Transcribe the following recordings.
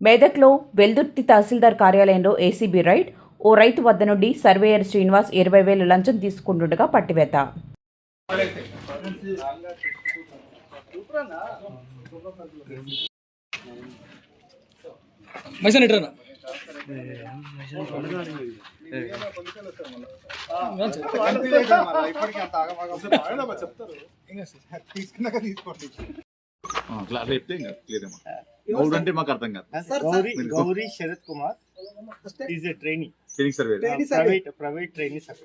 మెదక్లో వెల్దుర్తి తహసీల్దార్ కార్యాలయంలో ACB ride ఓ రైతు వద్ద నుండి సర్వేయర్ శ్రీనివాస్ ఇరవై వేల లంచం తీసుకుంటుండగా పట్టివేత తీసుకున్నాక తీసుకోండి అట్లా చెప్తే క్లియర్ గౌడ్ అంటే మాకు అర్థం కాదు. Gauri Gauri Sharath Kumar. Is a trainee training survey. Private private trainee sir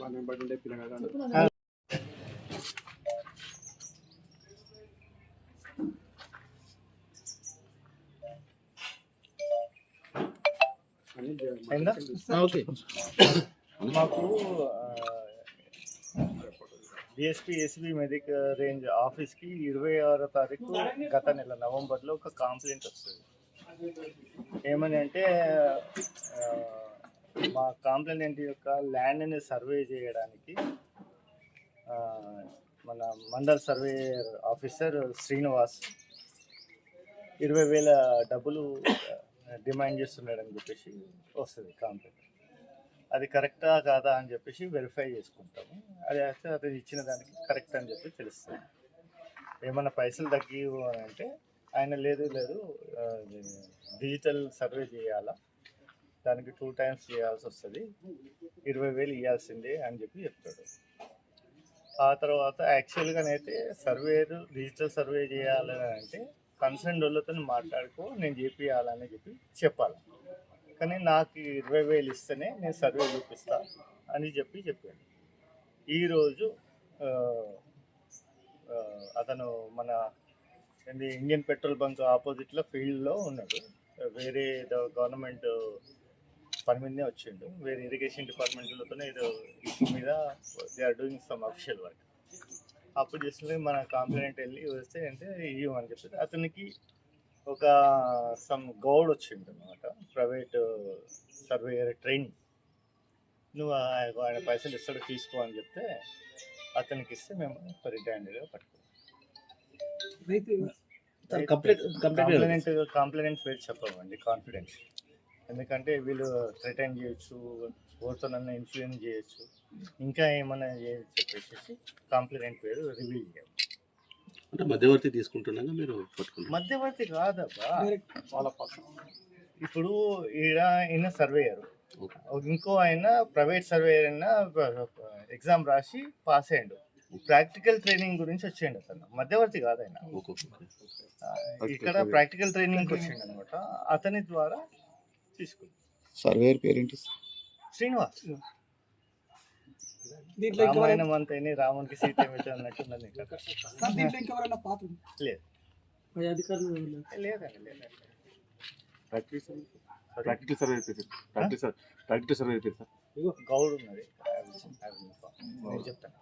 వాళ్ళని బట్టి ఉండే పిల్లగాడు అయిందా? ఓకే. మాకు డిఎస్పీ ఎస్బీ మెడిక్ రేంజ్ ఆఫీస్కి ఇరవై ఆరో తారీఖు గత నెల నవంబర్లో ఒక కంప్లైంట్ వస్తుంది. ఏమని అంటే uh, మా కాంప్లైంట్ యొక్క ల్యాండ్ని సర్వే చేయడానికి uh, మన మండల్ సర్వే ఆఫీసర్ శ్రీనివాస్ ఇరవై వేల డబ్బులు uh, డిమాండ్ చేస్తున్నాడని చెప్పేసి వస్తుంది కాంప్లైంట్ అది కరెక్టా కాదా అని చెప్పేసి వెరిఫై చేసుకుంటాము. అది అయితే అది ఇచ్చిన దానికి కరెక్ట్ అని చెప్పి తెలుస్తుంది. ఏమైనా పైసలు తగ్గి అని అంటే ఆయన లేదు లేదు డిజిటల్ సర్వే చేయాలా? దానికి టూ టైమ్స్ చేయాల్సి వస్తుంది. ఇరవై వేలు ఇవ్వాల్సిందే అని చెప్పి చెప్తాడు. ఆ తర్వాత యాక్చువల్గానైతే సర్వేరు డిజిటల్ సర్వే చేయాలని అంటే కన్సర్న్ వాళ్ళతో మాట్లాడుకో నేను చేపియాలని చెప్పి చెప్పాలి? కానీ నాకు ఇరవై వేలు ఇస్తేనే నేను సర్వే చూపిస్తా అని చెప్పి చెప్పాడు. ఈరోజు అతను మన ఇండియన్ పెట్రోల్ బంక్ ఆపోజిట్లో ఫీల్డ్లో ఉన్నాడు. వేరే ఏదో గవర్నమెంట్ పని మీదనే వచ్చిండు. వేరే ఇరిగేషన్ డిపార్ట్మెంట్లతోనే ఏదో ఇష్యూ మీద they are doing some official work అప్పుడు చేసినవి మన కాంప్లైంట్ వెళ్ళి వస్తే అంటే ఇవ్వమని చెప్పి అతనికి ఒక సమ్ గౌడ్ వచ్చిండు అనమాట ప్రైవేట్ సర్వేయర్ ట్రైనింగ్ నువ్వు ఆ- ఆయన పైసలు ఇస్తాడు తీసుకో అని చెప్తే అతనికి ఇస్తే మేము రెడ్ హ్యాండెడ్గా పట్టుకున్నాం కంప్లీట్ కంప్లీట్ కాంప్లిమెంట్ కాంప్లిమెంట్ పేరు చెప్పమండి కాన్ఫిడెన్స్ ఎందుకంటే వీళ్ళు థ్రెటన్ చేయొచ్చు ఎవరితోనన్నా ఇన్ఫ్లుయెన్స్ చేయొచ్చు ఇంకా ఏమన్నా చేయొచ్చు చెప్పేసి కాంప్లిమెంట్ పేరు రివీల్ చేయాలి. అంటే మధ్యవర్తి తీసుకుంటున్నాగా మీరు మధ్యవర్తి కాదబ్బా వాళ్ళ పక్కన. ఇప్పుడు ఈడ ఈయన సర్వేయర్. ఓకే. ఇంకో ఆయన ప్రైవేట్ సర్వేయర్ అయినా ఎగ్జామ్ రాసి పాస్ అయ్యాడు. ప్రాక్టికల్ ట్రైనింగ్ గురించి వచ్చిండు అతను. మధ్యవర్తి కాదు ఆయన. Okay okay. ఆ, ఇక్కడ ప్రాక్టికల్ ట్రైనింగ్ వచ్చిండు అనమాట అతని ద్వారా తీసుకుంది. సర్వేర్ పేరేంటి శ్రీనివాస్. రామాయణం అంతేని రామునికి సీత ఏమిటి లేదు. లేదండి లేదండి. ప్రాక్టికల్ సర్వే ప్రాక్టికల్ సర్వే అయిపోయింది sir practical survey practical survey అయిపోయింది సార్ గౌడ్ ఉన్నది. నేను చెప్తాను.